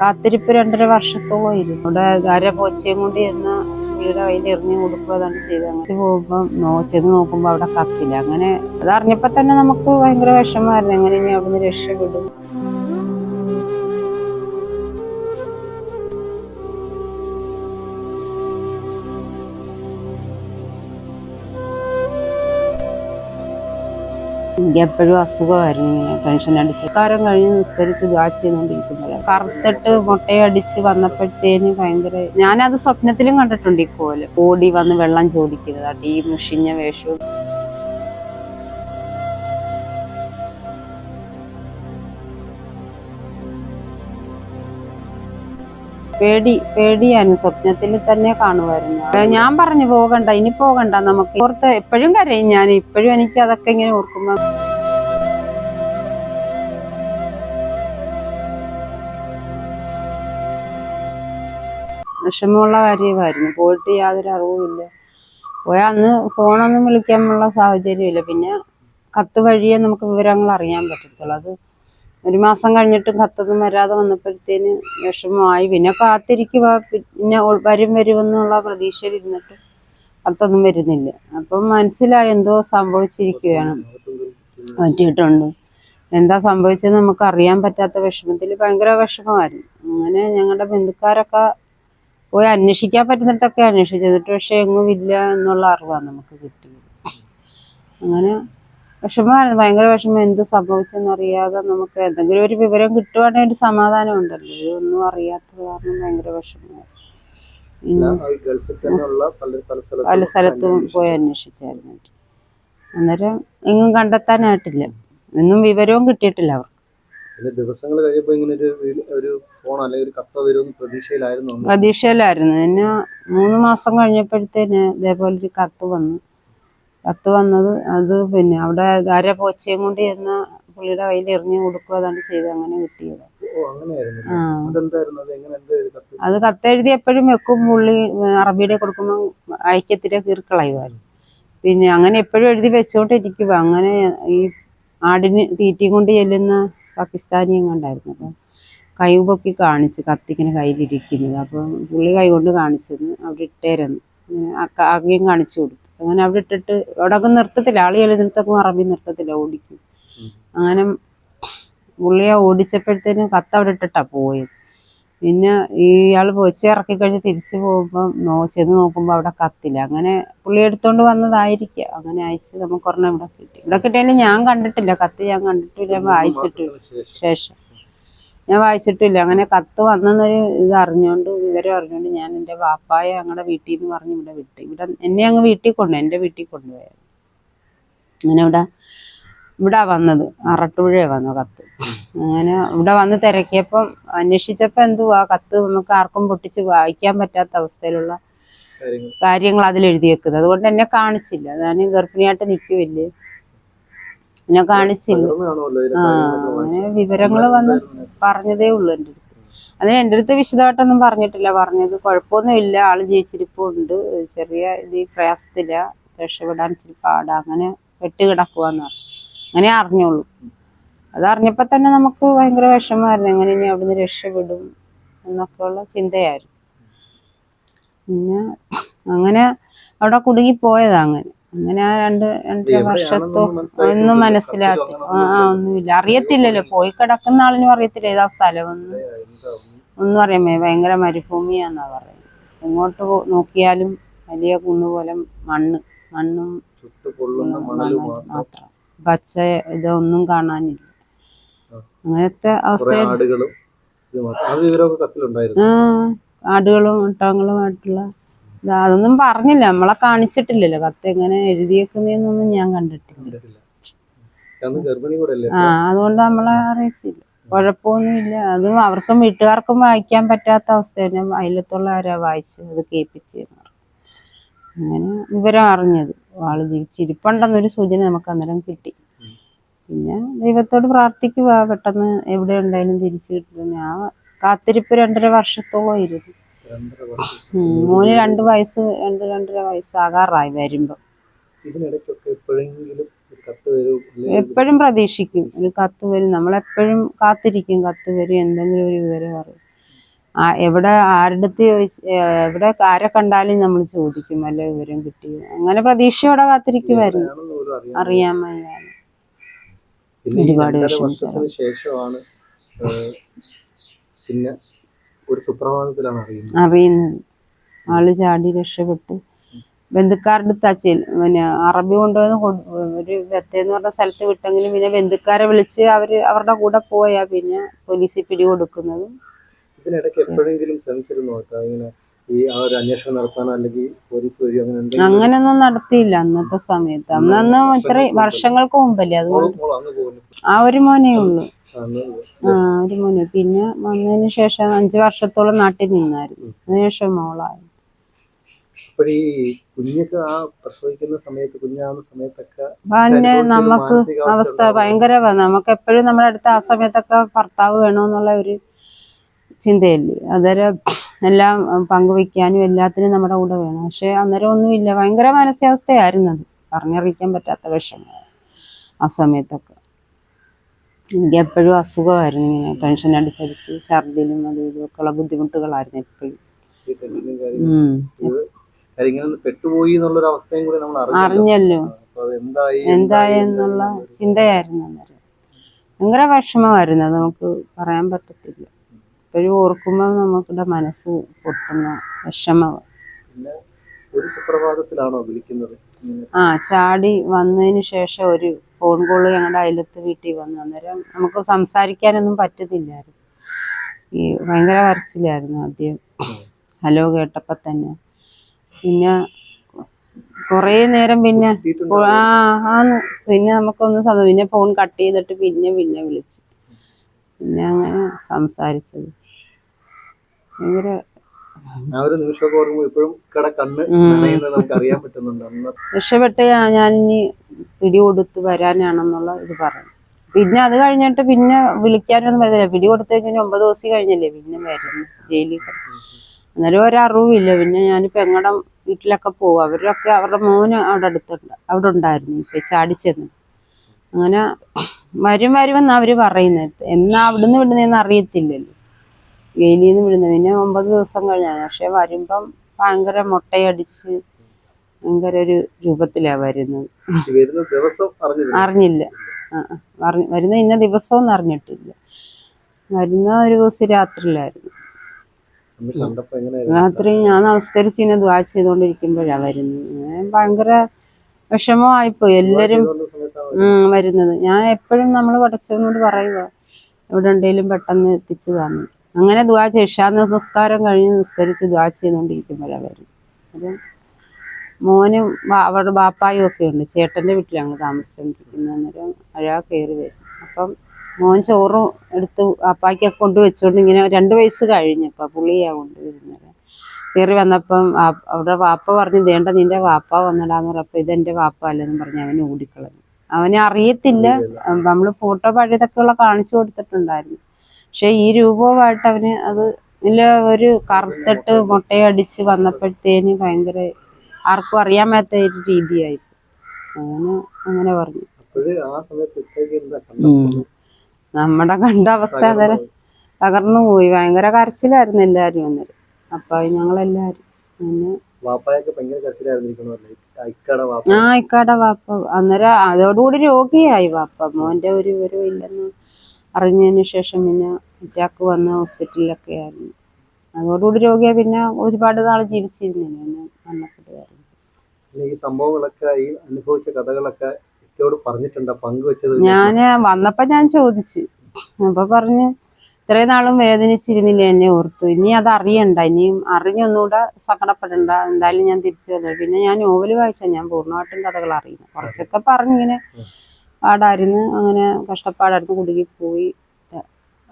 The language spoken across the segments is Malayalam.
കാത്തിരിപ്പ് രണ്ടര വർഷത്തോളം ഇരുന്നു ഇവിടെ അര പോച്ചയും കൊണ്ട് ഇരുന്ന് പുള്ളിയുടെ കയ്യിൽ എറിഞ്ഞു കൊടുക്കുക അതാണ് ചെയ്തത്. അങ്ങനെ പോകുമ്പോൾ ചെന്ന് നോക്കുമ്പോൾ അവിടെ കത്തില്ല. അങ്ങനെ അത് അറിഞ്ഞപ്പോൾ തന്നെ നമുക്ക് ഭയങ്കര വിഷമമായിരുന്നു. എങ്ങനെ ഇനി അവിടുന്ന് രക്ഷപ്പെടും? എനിക്ക് എപ്പോഴും അസുഖമായിരുന്നു. ഇങ്ങനെ ടെൻഷൻ അടിച്ച് കാരം കഴിഞ്ഞ് നിസ്കരിച്ച് ദ്വാ ചെയ്തുകൊണ്ടിരിക്കുമ്പോൾ കറുത്തിട്ട് മുട്ടയടിച്ച് വന്നപ്പോഴത്തേന് ഭയങ്കര ഞാനത് സ്വപ്നത്തിലും കണ്ടിട്ടുണ്ട് ഈ കോൽ. ഓടി വന്ന് വെള്ളം ചോദിക്കുന്നത് ഈ മുഷിഞ്ഞ വേഷവും പേടി പേടിയായിരുന്നു. സ്വപ്നത്തിൽ തന്നെ കാണുമായിരുന്നു. ഞാൻ പറഞ്ഞു പോകണ്ട ഇനി പോകണ്ട നമുക്ക്. ഓർത്ത് എപ്പോഴും കരയും ഞാൻ. ഇപ്പോഴും എനിക്ക് അതൊക്കെ ഇങ്ങനെ ഓർക്കുമ്പോ. വിഷമമുള്ള കാര്യമായിരുന്നു. പോയിട്ട് യാതൊരു അറിവുമില്ല പോയാൽ അന്ന് ഫോണൊന്നും വിളിക്കാനുള്ള സാഹചര്യമില്ല. പിന്നെ കത്ത് വഴിയേ നമുക്ക് വിവരങ്ങൾ അറിയാൻ പറ്റത്തുള്ളൂ. അത് ഒരു മാസം കഴിഞ്ഞിട്ടും കത്തൊന്നും വരാതെ വന്നപ്പോഴത്തേന് വിഷമമായി. പിന്നെ കാത്തിരിക്കുക പിന്നെ വരും വരുമെന്നുള്ള പ്രതീക്ഷയിൽ ഇരുന്നിട്ട് കത്തൊന്നും വരുന്നില്ല. അപ്പം മനസ്സിലായി എന്തോ സംഭവിച്ചിരിക്കുകയാണ്. പറ്റിയിട്ടുണ്ട്. എന്താ സംഭവിച്ചത് നമുക്ക് അറിയാൻ പറ്റാത്ത വിഷമത്തിൽ ഭയങ്കര വിഷമമായിരുന്നു. അങ്ങനെ ഞങ്ങളുടെ ബന്ധുക്കാരൊക്കെ പോയി അന്വേഷിക്കാൻ പറ്റുന്നിടത്തൊക്കെ അന്വേഷിച്ചു. എന്നിട്ട് പക്ഷെ എങ്ങും ഇല്ല എന്നുള്ള അറിവാണ് നമുക്ക് കിട്ടിയത്. അങ്ങനെ വിഷമമായിരുന്നു. ഭയങ്കര വിഷമം. എന്ത് സംഭവിച്ചെന്ന് അറിയാതെ നമുക്ക് എന്തെങ്കിലും ഒരു വിവരം കിട്ടുവാണെങ്കിൽ ഒരു സമാധാനം ഉണ്ടല്ലോ ഇതൊന്നും അറിയാത്തത് കാരണം ഭയങ്കര വിഷമമായിരുന്നു പല സ്ഥലത്തും പോയി അന്വേഷിച്ചായിരുന്നു. അന്നേരം എങ്ങും കണ്ടെത്താനായിട്ടില്ല. ഒന്നും വിവരവും കിട്ടിയിട്ടില്ല അവർക്ക്. ദിവസങ്ങൾ കഴിയുമ്പോൾ ഇങ്ങനെ ഒരു ഫോൺ അല്ലെങ്കിൽ ഒരു കത്ത വരുമെന്ന് പ്രതീക്ഷയിലായിരുന്നു. പ്രതീക്ഷയിലായിരുന്നു. പിന്നെ മൂന്ന് മാസം കഴിഞ്ഞപ്പോഴത്തേന് ഇതേപോലെ ഒരു കത്ത് വന്നു. കത്ത് വന്നത് അത് പിന്നെ അവിടെ ആര പോച്ചയും കൊണ്ട് ചെന്ന പുള്ളിയുടെ കയ്യിൽ എറിഞ്ഞു കൊടുക്കുക അതാണ് ചെയ്തത്. അങ്ങനെ കിട്ടിയത്. അത് കത്തെഴുതി എപ്പോഴും വെക്കും. പുള്ളി അറബിയുടെ കൊടുക്കുമ്പോൾ അയക്കത്തിലെ കീർക്കളയുമായിരുന്നു പിന്നെ അങ്ങനെ എപ്പോഴും എഴുതി വെച്ചോണ്ടിരിക്കുക അങ്ങനെ ഈ ആടിന് തീറ്റയും കൊണ്ട് ചെല്ലുന്ന പാകിസ്ഥാനിയും കണ്ടായിരുന്നു. അപ്പം കൈ പൊക്കി കാണിച്ച് കത്തിങ്ങനെ കയ്യിലിരിക്കുന്നത്. അപ്പം പുള്ളി കൈ കൊണ്ട് കാണിച്ചത് അവിടെ ഇട്ടേരെന്ന്. ആകെയും കാണിച്ചു കൊടുത്തു. അങ്ങനെ അവിടെ ഇട്ടിട്ട് അവിടെ അങ്ങ് നിർത്തത്തില്ല. ആളുകൾ ചെല്ലുന്നിടത്തൊക്കെ അറബി നിർത്തത്തില്ല ഓടിക്കും. അങ്ങനെ പുള്ളിയെ ഓടിച്ചപ്പോഴത്തേനും കത്ത് അവിടെ ഇട്ടിട്ടാ പോയത്. പിന്നെ ഇയാൾ പൊച്ച ഇറക്കി കഴിഞ്ഞ് തിരിച്ചു പോകുമ്പോൾ നോ ചെന്ന് നോക്കുമ്പോൾ അവിടെ കത്തില്ല. അങ്ങനെ പുള്ളി എടുത്തോണ്ട് വന്നതായിരിക്കുക അങ്ങനെ അയച്ച് നമുക്ക് ഒരെണ്ണം ഇവിടെ കിട്ടി. ഇവിടെ കിട്ടിയാലും ഞാൻ കണ്ടിട്ടില്ല. കത്ത് ഞാൻ കണ്ടിട്ടില്ല. അയച്ചിട്ട് ശേഷം. ഞാൻ വായിച്ചിട്ടില്ല. അങ്ങനെ കത്ത് വന്നെന്നൊരു ഇത് അറിഞ്ഞോണ്ട് വിവരം അറിഞ്ഞോണ്ട് ഞാൻ എന്റെ വാപ്പായെ ഞങ്ങളുടെ വീട്ടിൽ നിന്ന് പറഞ്ഞ് ഇവിടെ വിട്ടു. ഇവിടെ എന്നെ അങ്ങ് വീട്ടിൽ കൊണ്ടു എന്റെ വീട്ടിൽ കൊണ്ടുപോയത്. അങ്ങനെ ഇവിടെ ഇവിടെ വന്നത്. അറട്ടുപുഴ വന്നു കത്ത്. അങ്ങനെ ഇവിടെ വന്ന് തിരക്കിയപ്പം അന്വേഷിച്ചപ്പോൾ എന്തുവാ? കത്ത് നമുക്ക് ആർക്കും പൊട്ടിച്ച് വായിക്കാൻ പറ്റാത്ത അവസ്ഥയിലുള്ള കാര്യങ്ങൾ കാര്യങ്ങൾ അതിൽ എഴുതിയേക്കുന്നത് അതുകൊണ്ട് എന്നെ കാണിച്ചില്ല. ഞാൻ ഗർഭിണിയായിട്ട് നിൽക്കുമല്ലേ എന്നെ കാണിച്ചില്ല. ആ അങ്ങനെ വിവരങ്ങൾ വന്ന് പറഞ്ഞതേ ഉള്ളൂ എന്റെ അടുത്ത്. അതിന് എന്റെ അടുത്ത് വിശദമായിട്ടൊന്നും പറഞ്ഞിട്ടില്ല. പറഞ്ഞത് കുഴപ്പമൊന്നുമില്ല. ആൾ ജീവിച്ചിരിപ്പുണ്ട്. ചെറിയ ഇത് പ്രയാസത്തില്ല രക്ഷപ്പെടാൻ ഇച്ചിരി പാടാ. അങ്ങനെ വെട്ട് കിടക്കുവാന്ന്. പറഞ്ഞു അങ്ങനെ അറിഞ്ഞോളൂ. അതറിഞ്ഞപ്പോ തന്നെ നമുക്ക് ഭയങ്കര വിഷമമായിരുന്നു. എങ്ങനെ ഇനി അവിടുന്ന് രക്ഷപ്പെടും എന്നൊക്കെയുള്ള ചിന്തയായിരുന്നു. പിന്നെ അങ്ങനെ അവിടെ കുടുങ്ങി പോയതാ അങ്ങനെ. അങ്ങനെ ആ രണ്ട് രണ്ടര വർഷത്തോ ഒന്നും. മനസ്സിലാക്കി ആ ഒന്നുമില്ല. അറിയത്തില്ലല്ലോ. പോയി കിടക്കുന്ന ആളിനും അറിയത്തില്ല ഏതാ സ്ഥലമൊന്നും ഒന്നും അറിയാമേ ഭയങ്കര മരുഭൂമിയാന്നാ പറയുന്നത്. എങ്ങോട്ട് നോക്കിയാലും വലിയ കുന്നുപോലെ മണ്ണ്. മണ്ണും മാത്രം. പച്ച ഇതൊന്നും കാണാനില്ല. അങ്ങനത്തെ അവസ്ഥ അവസ്ഥയിൽ ആടുകളും ഒട്ടകങ്ങളുമായിട്ടുള്ള അതൊന്നും പറഞ്ഞില്ല. നമ്മളെ കാണിച്ചിട്ടില്ലല്ലോ. കത്ത് എങ്ങനെ എഴുതിയേക്കുന്നൊന്നും ഞാൻ കണ്ടിട്ടില്ല. ആ അതുകൊണ്ട് നമ്മളെ അറിയിച്ചില്ല. കുഴപ്പമൊന്നുമില്ല. അതും അവർക്കും വീട്ടുകാർക്കും വായിക്കാൻ പറ്റാത്ത അവസ്ഥ തന്നെ. അയലത്തുള്ള ആരാ വായിച്ച് അത് കേൾപ്പിച്ചെന്ന് പറഞ്ഞു. അങ്ങനെ വിവരം അറിഞ്ഞത്. ആൾ ജീവിച്ചിരിപ്പുണ്ടെന്നൊരു സൂചന നമുക്ക് അന്നേരം കിട്ടി. പിന്നെ ദൈവത്തോട് പ്രാർത്ഥിക്കുക പെട്ടെന്ന് എവിടെ ഉണ്ടായാലും തിരിച്ചു കിട്ടും ഞാൻ കാത്തിരിപ്പ് രണ്ടര വർഷത്തോളം ഇരുന്നു ഉം. മോന് രണ്ട് വയസ്സ് രണ്ട് രണ്ടര വയസ്സാകാറായി വരുമ്പോ. എപ്പോഴും പ്രതീക്ഷിക്കും. ഒരു കത്ത് വരും. നമ്മളെപ്പോഴും കാത്തിരിക്കും കത്ത് വരും. എന്തെങ്കിലും ഒരു വിവരം അറിയും. ആ എവിടെ ആരുടെ ചോദിച്ച് എവിടെ ആരെ കണ്ടാലും നമ്മൾ ചോദിക്കും. വല്ല വിവരം കിട്ടി. അങ്ങനെ പ്രതീക്ഷയോടെ കാത്തിരിക്കുമായിരുന്നു. വയ്യ ഒരുപാട് വിഷമിച്ചു ശേഷമാണ് പിന്നെ ഒരു സുപ്രഭാതത്തിലാണ് അറിയുന്നത്. അറിയുന്നത്. ആൾ ചാടി രക്ഷപ്പെട്ടു. ബന്ധുക്കാരുടെ തച്ചിൽ പിന്നെ അറബി കൊണ്ടുവന്ന് ഒരു വെത്തേന്ന് പറഞ്ഞ സ്ഥലത്ത് വിട്ടെങ്കിലും പിന്നെ ബന്ധുക്കാരെ വിളിച്ച് അവർ അവരുടെ കൂടെ പോയാ പിന്നെ പോലീസിൽ പിടികൊടുക്കുന്നതും. ഇതിനിടയ്ക്ക് എപ്പോഴെങ്കിലും ശ്രമിച്ചിരുന്നു? ഇങ്ങനെ ഈ ആ ഒരു അന്വേഷണം നടത്താനോ അല്ലെങ്കിൽ പോലീസ് വഴി അങ്ങനെ എന്തെങ്കിലും അങ്ങനൊന്നും നടത്തിയില്ല അന്നത്തെ സമയത്ത്. അന്നൊന്നും ഇത്ര വർഷങ്ങൾക്ക് മുമ്പല്ലേ? അതുകൊണ്ട് അന്ന് ആ ഒരു മോനേ ഉള്ളു. ആ ഒരു മോനെ. പിന്നെ വന്നതിന് ശേഷം അഞ്ചു വർഷത്തോളം നാട്ടിൽ നിന്നായിരുന്നു. അതിനുശേഷം മോളായി. കുഞ്ഞൊക്കെ ആ പ്രസവിക്കുന്ന സമയത്ത് കുഞ്ഞാവുന്ന സമയത്തൊക്കെ പിന്നെ നമുക്ക് അവസ്ഥ? ഭയങ്കര നമുക്ക് എപ്പോഴും നമ്മുടെ അടുത്ത് ആ സമയത്തൊക്കെ ഭർത്താവ് വേണമെന്നുള്ള ഒരു ചിന്തയല്ലേ? അന്നേരം എല്ലാം പങ്കുവെക്കാനും എല്ലാത്തിനും നമ്മുടെ കൂടെ വേണം. പക്ഷെ അന്നേരം ഒന്നുമില്ല ഭയങ്കര മാനസികാവസ്ഥയായിരുന്നു അത്. പറഞ്ഞറിയിക്കാൻ പറ്റാത്ത വിഷമം ആ സമയത്തൊക്കെ. എനിക്ക് എപ്പോഴും അസുഖമായിരുന്നു ഇങ്ങനെ ടെൻഷൻ അടിച്ചടിച്ച് ഛർദിലും അതും ഇതും ഉള്ള ബുദ്ധിമുട്ടുകളായിരുന്നു എപ്പോഴും. പെട്ടുപോയി എന്നുള്ളൊരു അവസ്ഥയും കൂടി നമ്മൾ അറിഞ്ഞല്ലോ. എന്തായി? എന്നുള്ള ചിന്തയായിരുന്നു അന്നേരം. ഭയങ്കര വിഷമമായിരുന്നു. അത് നമുക്ക് പറയാൻ പറ്റത്തില്ല. ഇപ്പോഴും ഓർക്കുമ്പോൾ നമുക്കിവിടെ മനസ്സ് പൊട്ടുന്ന വിഷമം. ഒരു സുപ്രഭാതത്തിലാണോ വിളിക്കുന്നത്? ആ ചാടി വന്നതിന് ശേഷം ഒരു ഫോൺ കോൾ ഞങ്ങളുടെ അയലത്ത് വീട്ടിൽ വന്നു. അന്നേരം നമുക്ക് സംസാരിക്കാനൊന്നും പറ്റത്തില്ലായിരുന്നു. ഈ ഭയങ്കര കരച്ചിലായിരുന്നു ആദ്യം. ഹലോ കേട്ടപ്പോൾ തന്നെ. പിന്നെ കുറേ നേരം പിന്നെ ആ ആന്ന് പിന്നെ നമുക്കൊന്ന് സം- പിന്നെ ഫോൺ കട്ട് ചെയ്തിട്ട് പിന്നെ പിന്നെ വിളിച്ചു. പിന്നെ അങ്ങനെ സംസാരിച്ചത്. ഭയങ്കര ആ ഒരു നിമിഷമൊക്കെ ഓർക്കുമ്പോൾ ഇപ്പോഴും കട കണ്ണ് ഉം. നനയുന്നത് നമുക്ക് അറിയാൻ പറ്റുന്നുണ്ട് രക്ഷപ്പെട്ട് ഞാൻ- ഇനി പിടികൊടുത്ത് വരാനാണെന്നുള്ള ഇത് പറഞ്ഞു പിന്നെ അത് കഴിഞ്ഞിട്ട് പിന്നെ വിളിക്കാനൊന്നും പറ്റില്ല പിടി കൊടുത്തു കഴിഞ്ഞാൽ ഒമ്പത് ദിവസം കഴിഞ്ഞല്ലേ പിന്നെ വരുന്നു ജയിലിൽ. അന്നേരം ഒരറിവില്ല പിന്നെ ഞാൻ പെങ്ങടെ വീട്ടിലൊക്കെ പോകും അവരൊക്കെ അവരുടെ മോന് അവിടെ അടുത്തുണ്ട്. അവിടെ ഉണ്ടായിരുന്നു. ഇപ്പൊ ചാടിച്ചെന്ന് അങ്ങനെ വരും വരുമെന്നാ അവർ പറയുന്നത്. എന്നാ അവിടുന്ന് വിടുന്നതെന്ന് അറിയത്തില്ലല്ലോ. ജയിലിൽ നിന്ന് വിടുന്നത്. പിന്നെ ഒമ്പത് ദിവസം കഴിഞ്ഞാണ് പക്ഷെ വരുമ്പം ഭയങ്കര മുട്ടയടിച്ച് ഭയങ്കര ഒരു രൂപത്തിലാ വരുന്നത്. അറിഞ്ഞില്ല. വരുന്ന ഇന്ന ദിവസവും അറിഞ്ഞിട്ടില്ല. വരുന്ന ഒരു ദിവസം രാത്രിയിലായിരുന്നു. രാത്രി ഞാൻ നമസ്കരിച്ച് ഇങ്ങനെ ദ്വാ ചെയ്തുകൊണ്ടിരിക്കുമ്പോഴാ വരുന്നത്. ഭയങ്കര വിഷമമായിപ്പോയി. എല്ലാരും വരുന്നത്. ഞാൻ എപ്പോഴും നമ്മൾ പടച്ചവനോട് പറയുക എവിടെ ഉണ്ടെങ്കിലും പെട്ടെന്ന് എത്തിച്ചു തന്നു. അങ്ങനെ ദ്വാ ചെയ് ഇഷാ നമസ്കാരം കഴിഞ്ഞ് നിസ്കരിച്ച് ദ്വാ ചെയ്തുകൊണ്ടിരിക്കുമ്പോഴാണ് വരും അപ്പം മോനും അവരുടെ ബാപ്പായും ഒക്കെ ഉണ്ട്. ചേട്ടന്റെ വീട്ടിലാണ് താമസിച്ചുകൊണ്ടിരിക്കുന്നത് അന്നേരം അഴ കയറി വരും. അപ്പം മോൻ ചോറും എടുത്ത് ബാപ്പായ്ക്കൊക്കെ കൊണ്ട് വെച്ചുകൊണ്ട് ഇങ്ങനെ രണ്ട് വയസ്സ് കഴിഞ്ഞപ്പോൾ പുള്ളിയാണ് കൊണ്ടുവരുന്നത്. കയറി വന്നപ്പം അവരുടെ അവിടെ വാപ്പ പറഞ്ഞു ദേണ്ട നിന്റെ വാപ്പ വന്നിടാന്ന് പറഞ്ഞപ്പോൾ ഇതെന്റെ വാപ്പ അല്ലെന്ന് പറഞ്ഞ് അവനെ ഓടിക്കളഞ്ഞു. അവനെ അറിയത്തില്ല. നമ്മൾ ഫോട്ടോ പഴയതൊക്കെയുള്ള കാണിച്ചു കൊടുത്തിട്ടുണ്ടായിരുന്നു. പക്ഷെ ഈ രൂപവുമായിട്ട് അവന് അത് ഇതിൽ ഒരു കറുത്തിട്ട് മുട്ടയടിച്ച് വന്നപ്പോഴത്തേന് ഭയങ്കര ആർക്കും അറിയാൻ പറ്റാത്ത ഒരു രീതിയായി അങ്ങനെ അങ്ങനെ പറഞ്ഞു. നമ്മുടെ കണ്ട അവസ്ഥ അതെ തകർന്നു പോയി. ഭയങ്കര കരച്ചിലായിരുന്നു എല്ലാരും അന്നേരം. അപ്പൊ ഞങ്ങളെല്ലാരും പിന്നെ ആ ഇക്കാടെ വാപ്പ. അന്നേരം അതോടുകൂടി രോഗിയായി വാപ്പ. മോന്റെ ഒരു വിവരവും ഇല്ലെന്ന് അറിഞ്ഞതിന് ശേഷം പിന്നെ അറ്റാക്ക് വന്ന ഹോസ്പിറ്റലിലൊക്കെ ആയിരുന്നു അതോടുകൂടി രോഗിയെ പിന്നെ ഒരുപാട് നാൾ ജീവിച്ചിരുന്നില്ല. പിന്നെ മരണപ്പെടുകയായിരുന്നു ഈ സംഭവങ്ങളൊക്കെ ഈ അനുഭവിച്ച കഥകളൊക്കെ പറഞ്ഞിട്ടുണ്ട്? പങ്കുവെച്ചത് ഞാൻ വന്നപ്പോ ഞാൻ ചോദിച്ചു. അപ്പൊ പറഞ്ഞ് ഇത്രയും നാളും വേദനിച്ചിരുന്നില്ല എന്നെ ഓർത്ത്. ഇനി അത് അറിയണ്ട. ഇനിയും അറിഞ്ഞൊന്നുകൂടെ സങ്കടപ്പെടണ്ട. എന്തായാലും ഞാൻ തിരിച്ചു വന്നത് പിന്നെ ഞാൻ നോവൽ വായിച്ച ഞാൻ പൂർണമായിട്ടും കഥകൾ അറിയുന്നു കുറച്ചൊക്കെ പറഞ്ഞിങ്ങനെ പാടായിരുന്നു. അങ്ങനെ കഷ്ടപ്പാടായിരുന്നു കുടുങ്ങി പോയി.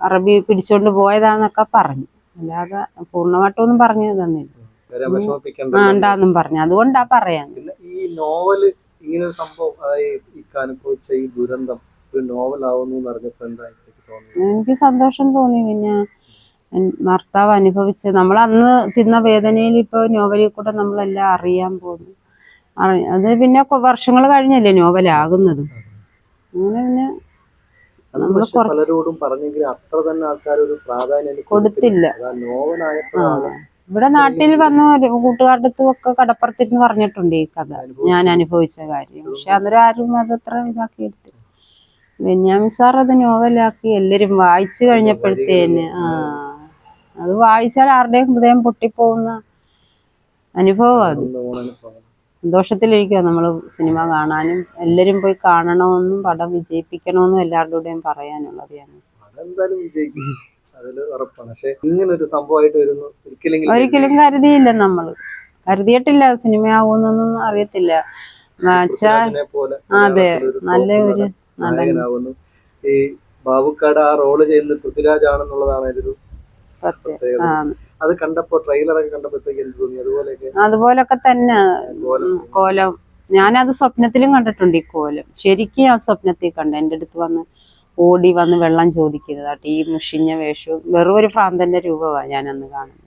അറബി പിടിച്ചോണ്ട് പോയതാന്നൊക്കെ പറഞ്ഞു. അല്ലാതെ പൂർണമായിട്ടൊന്നും പറഞ്ഞു തന്നില്ല. വേണ്ടാന്നും പറഞ്ഞു. അതുകൊണ്ടാ പറയാൻ ഈ നോവൽ ഇങ്ങനെ ഒരു സംഭവം ഈ അനുഭവിച്ച ഈ ദുരന്തം ഒരു നോവലാവുന്നു എനിക്ക് സന്തോഷം തോന്നി. പിന്നെ ഭർത്താവ് അനുഭവിച്ച് നമ്മൾ അന്ന് തിന്ന വേദനയിൽ ഇപ്പോൾ നോവലിൽ കൂടെ നമ്മളെല്ലാം അറിയാൻ പോകുന്നു. അത് പിന്നെ വർഷങ്ങൾ കഴിഞ്ഞല്ലേ നോവലാകുന്നതും. അങ്ങനെ പിന്നെ പലരോടും പറഞ്ഞെങ്കിലും അത്ര തന്നെ ആൾക്കാർ ഒരു പ്രാധാന്യം കൊടുത്തില്ല. അതാ ഇവിടെ നാട്ടിൽ വന്ന കൂട്ടുകാരുടെ അടുത്തും ഒക്കെ കടപ്പുറത്തിരുന്ന് പറഞ്ഞിട്ടുണ്ട് ഈ കഥ. ഞാൻ അനുഭവിച്ച കാര്യം. പക്ഷെ അന്നേരം ആരും അതത്ര ഇതാക്കി എടുത്തു ബെന്യാമിൻ സാർ അത് നോവലാക്കി എല്ലാരും വായിച്ചു കഴിഞ്ഞപ്പോഴത്തേന് ആ. അത് വായിച്ചാൽ ആരുടെയും ഹൃദയം പൊട്ടിപ്പോകുന്ന അനുഭവം അത്. സന്തോഷത്തിലിരിക്കുക നമ്മൾ സിനിമ കാണാനും. എല്ലാരും പോയി കാണണമെന്നും പടം വിജയിപ്പിക്കണമെന്നും എല്ലാവരുടെയും പറയാനുള്ളത് ഒരിക്കലും കരുതിയില്ല നമ്മൾ. കരുതിയിട്ടില്ല സിനിമയാകുമെന്നൊന്നും അറിയത്തില്ല. അതെ നല്ല ഒരു ഈ ബാബുക്കാട് ആ റോൾ ചെയ്യുന്നത് പൃഥ്വിരാജ് ആണെന്നുള്ളതാണ് പ്രത്യേക പ്രത്യേകത. അത് കണ്ടപ്പോ ട്രെയിലറൊക്കെ കണ്ടപ്പോഴത്തേക്ക് എന്ത് തോന്നി? അതുപോലെയൊക്കെ? അതുപോലൊക്കെ തന്നെ. കോലം. ഞാനത് സ്വപ്നത്തിലും കണ്ടിട്ടുണ്ട് ഈ കോലം. ശരിക്കും ഞാൻ സ്വപ്നത്തിൽ കണ്ട. എന്റെ അടുത്ത് വന്ന് ഓടി വന്ന് വെള്ളം ചോദിക്കുന്നതാട്ട് ഈ മുഷിഞ്ഞ വേഷവും വെറും ഒരു ഭ്രാന്തന്റെ രൂപമാണ് ഞാൻ അന്ന് കാണുന്നത്.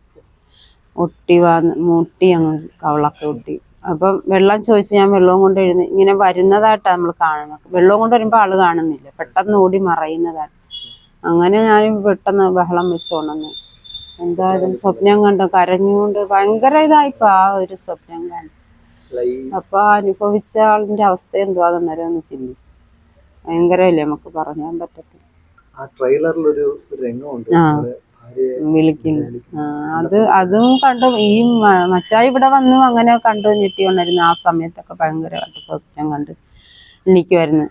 ഒട്ടി വന്ന് മുട്ടി അങ്ങ് കവളൊക്കെ ഒട്ടി. അപ്പം വെള്ളം ചോദിച്ച് ഞാൻ വെള്ളവും കൊണ്ട് എഴുതി ഇങ്ങനെ വരുന്നതായിട്ടാണ് നമ്മൾ കാണുന്നത്. വെള്ളവും കൊണ്ട് വരുമ്പോൾ ആൾ കാണുന്നില്ല. പെട്ടെന്ന് ഓടി മറയുന്നതാണ്. അങ്ങനെ ഞാൻ പെട്ടെന്ന് ബഹളം വെച്ച് ഉണർന്നു. എന്താ ഇത് സ്വപ്നം കണ്ടു കരഞ്ഞുകൊണ്ട് ഭയങ്കര ഇതായിപ്പോ ആ ഒരു സ്വപ്നം കണ്ടു. അപ്പൊ അനുഭവിച്ച ആളിന്റെ അവസ്ഥ എന്തുവാ അന്നേരം ഒന്ന് ചിന്തിച്ചു ഭയങ്കരമല്ലേ നമുക്ക് പറയാൻ പറ്റത്തില്ല ആ രംഗമുണ്ട്. വിളിക്കുന്നു. അത് അതും കണ്ടു. ഈ മച്ചായി ഇവിടെ വന്നു അങ്ങനെ കണ്ടു ഞെട്ടി കൊണ്ടിരുന്നു ആ സമയത്തൊക്കെ ഭയങ്കരമായിട്ട് സ്വപ്നം കണ്ട് എണീക്കുമായിരുന്നു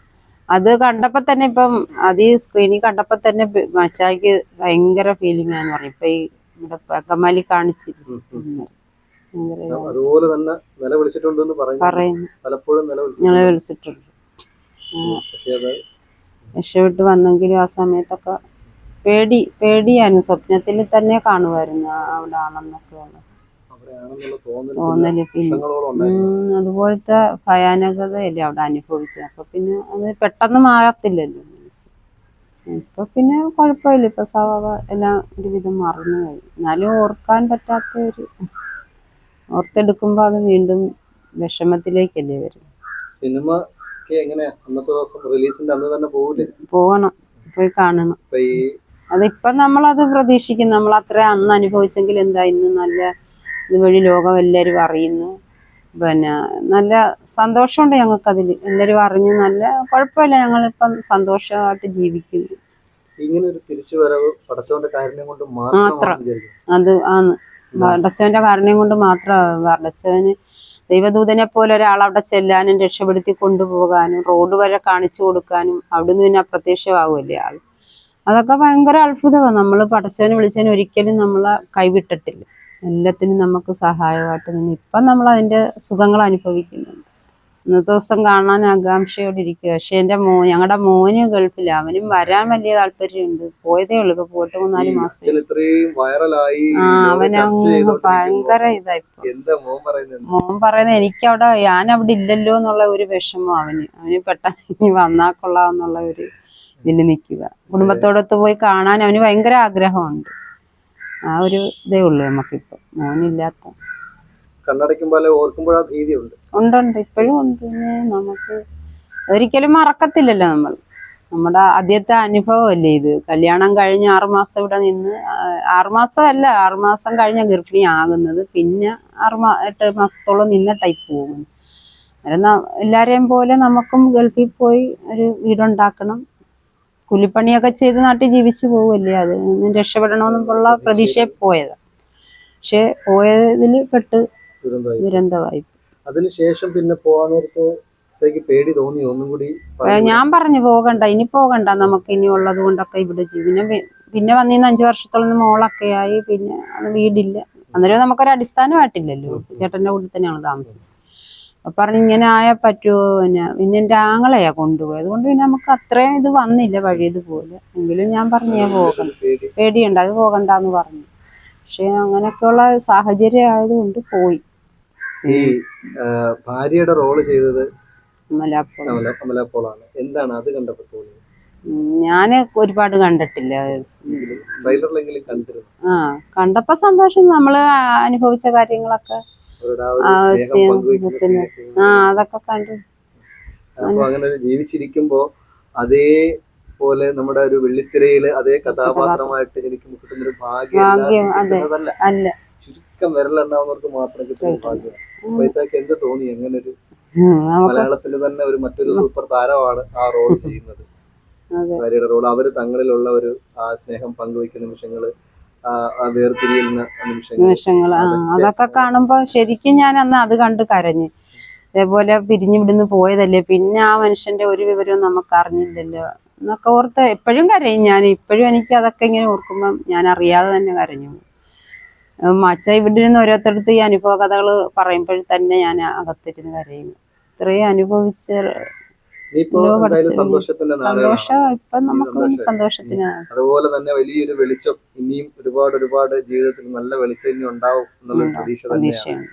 അത് കണ്ടപ്പോ തന്നെ ഇപ്പം അത് ഈ സ്ക്രീനിൽ കണ്ടപ്പോ തന്നെ മച്ചായിക്ക് ഭയങ്കര ഫീലിംഗ് ആണെന്ന് പറയും. ഇപ്പൊ ഈ ഇവിടെ പകമലി കാണിച്ചിരുന്നു. അതുപോലെ തന്നെ നില വിളിച്ചിട്ടുണ്ടെന്ന് പറയുന്നു. പലപ്പോഴും നില വിളിച്ചിട്ടുണ്ട്. രക്ഷപ്പെട്ട് വന്നെങ്കിലും ആ സമയത്തൊക്കെ പേടി പേടിയായിരുന്നു. സ്വപ്നത്തിൽ തന്നെ കാണുമായിരുന്നു അവിടെ ആണെന്നൊക്കെ. ഉള്ള അവിടെയാണെന്നുള്ള തോന്നൽ പിന്നെ അതുപോലത്തെ ഭയാനകതയല്ലേ അവിടെ അനുഭവിച്ചത്. അപ്പൊ പിന്നെ അത് പെട്ടെന്ന് മാറത്തില്ലല്ലോ. ഇപ്പൊ പിന്നെ കുഴപ്പമില്ല. ഇപ്പൊ സ്വഭാവ എല്ലാം ഒരുവിധം മറന്നു കഴിഞ്ഞു എന്നാലും ഓർക്കാൻ പറ്റാത്ത ഒരു ഓർത്തെടുക്കുമ്പോ അത് വീണ്ടും വിഷമത്തിലേക്കല്ലേ വരും. സിനിമ എങ്ങനെ അന്നത്തെ ദിവസം റിലീസിന്റെ അന്ന് തന്നെ പോകില്ലേ പോകണം. പോയി കാണണം. അതിപ്പം നമ്മളത് പ്രതീക്ഷിക്കും നമ്മൾ അത്ര അന്ന് അനുഭവിച്ചെങ്കിൽ എന്താ ഇന്ന് നല്ല ഇതുവഴി ലോകം എല്ലാരും അറിയുന്നു. പിന്നെ നല്ല സന്തോഷമുണ്ട് ഞങ്ങൾക്കതിൽ. എല്ലാവരും അറിഞ്ഞ് നല്ല കുഴപ്പമില്ല ഞങ്ങളിപ്പം സന്തോഷമായിട്ട് ജീവിക്കുന്നു. ഇങ്ങനെ ഒരു തിരിച്ചുവരവ് കാരുണ്യം കൊണ്ട് മാത്രം. അത് ആണ്. വടച്ചവന്റെ കാരണം കൊണ്ട് മാത്രം വടച്ചവന് ദൈവദൂതനെ പോലെ ഒരാൾ അവിടെ ചെല്ലാനും രക്ഷപ്പെടുത്തി കൊണ്ടുപോകാനും റോഡ് വരെ കാണിച്ചു കൊടുക്കാനും അവിടുന്ന് പിന്നെ അപ്രത്യക്ഷമാകുമല്ലേ ആൾ. അതൊക്കെ ഭയങ്കര അത്ഭുതമാണ്. നമ്മൾ പടച്ചവനെ വിളിച്ചതിന് ഒരിക്കലും നമ്മളെ കൈവിട്ടിട്ടില്ല. എല്ലാത്തിനും നമുക്ക് സഹായമായിട്ട് നിന്ന് ഇപ്പം നമ്മൾ അതിന്റെ സുഖങ്ങൾ അനുഭവിക്കുന്നുണ്ട്. ഇന്നത്തെ ദിവസം കാണാൻ ആകാംക്ഷയോടെ ഇരിക്കുക പക്ഷെ എന്റെ മോ ഞങ്ങളുടെ മോന് ഗൾഫില്ല അവനും വരാൻ വലിയ താല്പര്യമുണ്ട്. പോയതേ ഉള്ളൂ ഇപ്പൊ പോയിട്ട് മൂന്നാൽ മാസം ആ അവനങ്ങ് ഭയങ്കര ഇതായിപ്പോ മോൻ പറയുന്നത്? എനിക്കവിടെ ഞാൻ അവിടെ ഇല്ലല്ലോ എന്നുള്ള ഒരു വിഷമം അവന്. അവന് പെട്ടെന്ന് ഇനി വന്നാ കൊള്ളാന്നുള്ള ഒരു ഇതിൽ നിൽക്കുക കുടുംബത്തോടൊത്ത് പോയി കാണാൻ അവന് ഭയങ്കര ആഗ്രഹമുണ്ട്. ആ ഒരു ഇതേ ഉള്ളൂ നമുക്കിപ്പോ. മോനില്ലാത്ത. കണ്ണടയ്ക്കുമ്പോൾ ഓർക്കുമ്പോഴാ ഭീതിയുണ്ട്. ഉണ്ടുണ്ട് ഇപ്പോഴും ഉണ്ട്. പിന്നെ നമുക്ക് ഒരിക്കലും മറക്കത്തില്ലല്ലോ നമ്മൾ. നമ്മുടെ ആദ്യത്തെ അനുഭവമല്ലേ ഇത്. കല്യാണം കഴിഞ്ഞ് ആറുമാസം ഇവിടെ നിന്ന് ആ, ആറുമാസം അല്ല ആറുമാസം കഴിഞ്ഞ ഗർഭിണി ആകുന്നത് പിന്നെ ആറ് മാ എട്ട് മാസത്തോളം നിന്ന ടൈപ്പ് അന്നേരം ന- എല്ലാവരെയും പോലെ നമുക്കും ഗൾഫിൽ പോയി ഒരു വീടുണ്ടാക്കണം. കൂലിപ്പണിയൊക്കെ ചെയ്ത് നാട്ടിൽ ജീവിച്ചു പോവല്ലേ അത്? രക്ഷപ്പെടണമെന്നുള്ള പ്രതീക്ഷയിൽ പോയത്. പക്ഷെ പോയതിൽ പെട്ട് ദുരന്തമായി. അതിനുശേഷം പിന്നെ പോകാൻ പേടി തോന്നി. ഒന്നും കൂടി ഞാൻ പറഞ്ഞു പോകണ്ട ഇനി പോകണ്ട നമുക്ക് ഇനി ഉള്ളത് കൊണ്ടൊക്കെ ഇവിടെ പിന്നെ പിന്നെ വന്നിന്ന് അഞ്ചു വർഷത്തോളം മോളൊക്കെ ആയി പിന്നെ വീടില്ല. അന്നേരം നമുക്കൊരു അടിസ്ഥാനമായിട്ടില്ലല്ലോ ചേട്ടന്റെ കൂടെ തന്നെയാണ് താമസം. പറഞ്ഞു ഇങ്ങനെ ആയാൽ പറ്റുമോ പിന്നെ പിന്നെ ആങ്ങളെയാ കൊണ്ടുപോയത്. അതുകൊണ്ട് പിന്നെ നമുക്ക് അത്രയും ഇത് വന്നില്ല വഴി ഇതുപോലെ എങ്കിലും ഞാൻ പറഞ്ഞു പേടി. പേടിയുണ്ട്. അത് പോകണ്ടെന്ന് പറഞ്ഞു. പക്ഷെ അങ്ങനെയൊക്കെയുള്ള സാഹചര്യം ആയതുകൊണ്ട് പോയി. ഈ ഭാര്യയുടെ റോൾ ചെയ്തത് എന്താണ് അത് കണ്ടപ്പോ തോന്നിയത്? ഞാൻ ഒരുപാട് കണ്ടിട്ടില്ല. ആ കണ്ടപ്പോ സന്തോഷം. നമ്മൾ അനുഭവിച്ച കാര്യങ്ങളൊക്കെ അവരുടെ ആ അതൊക്കെ കണ്ടു. അങ്ങനെ ജീവിച്ചിരിക്കുമ്പോ അതേ പോലെ നമ്മുടെ ഒരു വെള്ളിത്തിരയിൽ അതേ കഥാപാത്രമായിട്ട് എനിക്ക് കിട്ടുന്ന ഒരു ഭാഗ്യം. അല്ല. ചുരുക്കം വിരലെണ്ണാവുന്നവർക്ക് മാത്രം കിട്ടുന്ന കിട്ടും. ഭാഗ്യം. അപ്പൊ ഇതൊക്കെ എന്ത് തോന്നി? എങ്ങനെ ഒരു മലയാളത്തിൽ തന്നെ ഒരു മറ്റൊരു സൂപ്പർ താരമാണ് ആ റോൾ ചെയ്യുന്നത്. ഭാര്യയുടെ റോൾ. അവർ തങ്ങളിലുള്ള ഒരു ആ സ്നേഹം പങ്കുവെക്കുന്ന നിമിഷങ്ങൾ വേർപിരിയുന്ന നിമിഷങ്ങൾ. അതൊക്കെ കാണുമ്പോ ശരിക്കും ഞാൻ അന്ന് അത് കണ്ട് കരഞ്ഞു. ഇതേപോലെ പിരിഞ്ഞു വിടുന്ന് പോയതല്ലേ പിന്നെ ആ മനുഷ്യന്റെ ഒരു വിവരവും നമുക്ക് അറിഞ്ഞില്ലല്ലോ എന്നൊക്കെ ഓർത്ത് എപ്പോഴും കരയും ഞാൻ. ഇപ്പോഴും എനിക്ക് അതൊക്കെ ഇങ്ങനെ ഓർക്കുമ്പോൾ ഞാൻ അറിയാതെ തന്നെ കരഞ്ഞു. മച്ച ഇവിടെ ഇരുന്ന് ഓരോരുത്തരടുത്ത് ഈ അനുഭവ കഥകൾ പറയുമ്പോൾ തന്നെ ഞാൻ അകത്തിരുന്ന് കരയും. ഇത്രയും അനുഭവിച്ച സന്തോഷം ഇപ്പൊ നമുക്ക് സന്തോഷം. സന്തോഷത്തിനാണ് അതുപോലെ തന്നെ വലിയൊരു വെളിച്ചം ഇനിയും ഒരുപാട് ഒരുപാട് ജീവിതത്തിൽ നല്ല വെളിച്ചം ഇനി ഉണ്ടാവും എന്നുള്ള പ്രതീക്ഷ തന്നെയാണ്.